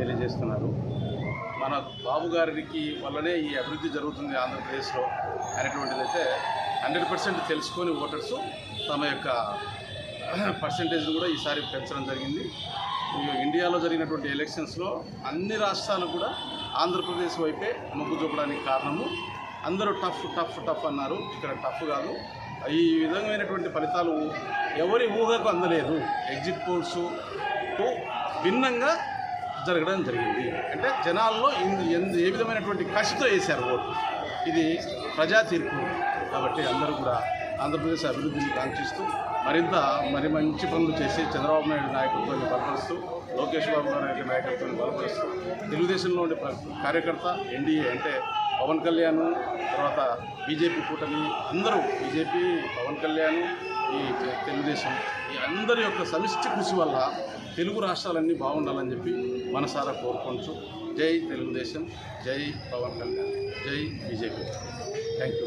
తెలియజేస్తున్నారు. మన బాబు గారికి వల్లనే ఈ అభివృద్ధి జరుగుతుంది ఆంధ్రప్రదేశ్లో అనేటువంటిది అయితే హండ్రెడ్ పర్సెంట్ తెలుసుకొని ఓటర్స్ తమ యొక్క పర్సంటేజ్ని కూడా ఈసారి పెంచడం జరిగింది. ఇండియాలో జరిగినటువంటి ఎలక్షన్స్లో అన్ని రాష్ట్రాలు కూడా ఆంధ్రప్రదేశ్ వైపే మొగ్గు చూపడానికి కారణము. అందరూ టఫ్ టఫ్ టఫ్ అన్నారు. ఇక్కడ టఫ్ కాదు. ఈ విధమైనటువంటి ఫలితాలు ఎవరి ఊహకు అందలేదు. ఎగ్జిట్ పోల్స్ భిన్నంగా జరగడం జరిగింది. అంటే జనాల్లో ఇన్- ఎందు- ఏ విధమైనటువంటి కసితో వేశారు ఓటు. ఇది ప్రజా తీర్పు. కాబట్టి అందరూ కూడా ఆంధ్రప్రదేశ్ అభివృద్ధిని కాంక్షిస్తూ మరింత మరి మంచి పనులు చేసి చంద్రబాబు నాయుడు నాయకత్వాన్ని బలపరుస్తూ లోకేష్ బాబు గారి యొక్క నాయకత్వాన్ని బలపరుస్తూ తెలుగుదేశంలో ఉండే కార్యకర్త ఎన్డీఏ అంటే పవన్ కళ్యాణ్ తర్వాత బీజేపీ కూటమి అందరూ బీజేపీ పవన్ కళ్యాణ్ ఈ తెలుగుదేశం ఈ అందరి యొక్క సమిష్టి కృషి వల్ల తెలుగు రాష్ట్రాలన్నీ బాగుండాలని చెప్పి మనసారా కోరుకోవచ్చు జై తెలుగుదేశం జై పవన్ కళ్యాణ్ జై బీజేపీ. Thank you